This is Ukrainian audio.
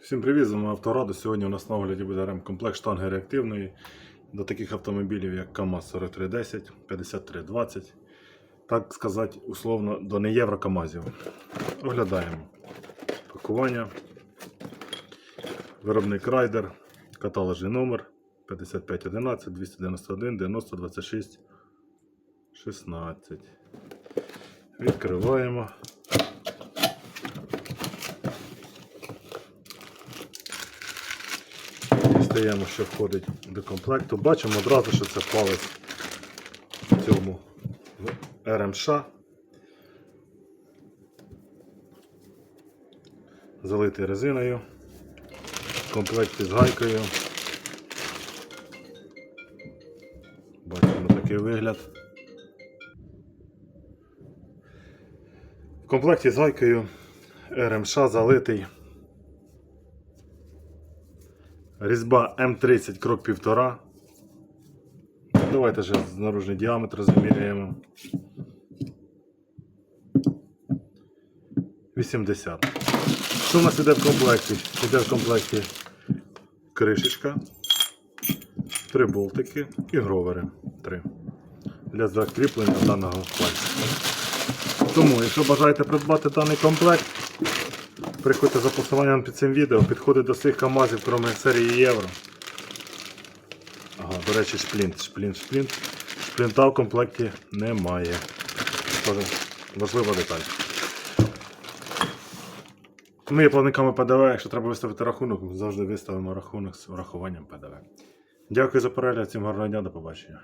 Всім привіт, з вами Авторадо. Сьогодні у нас на огляді буде ремкомплект штанги реактивної до таких автомобілів, як КАМАЗ 4310, 5320, так сказати, условно, до не євро КАМАЗів. Оглядаємо пакування, виробник Райдер, каталожний номер 5511 291 90 26 16. Відкриваємо. Дістаємо, що входить до комплекту. Бачимо одразу, що це палець в цьому РМШ. Залитий резиною. В комплекті з гайкою. Бачимо такий вигляд. В комплекті з гайкою РМШ залитий. Різьба М30 крок півтора. Давайте же наружний діаметр заміряємо. 80. Що у нас іде в комплекті? Іде в комплекті кришечка, три болтики і гровери. Три. Для закріплення даного пальця. Тому, якщо бажаєте придбати даний комплект, Приходьте за посиланням під цим відео, підходить до всіх КАМАЗів, крім серії Євро. Ага, до речі, шплінт, шплінт, шплінт. Шплінта в комплекті немає. Тоже важлива деталь. Ми є платниками ПДВ, якщо треба виставити рахунок, завжди виставимо рахунок з врахуванням ПДВ. Дякую за перегляд, всім гарного дня, до побачення.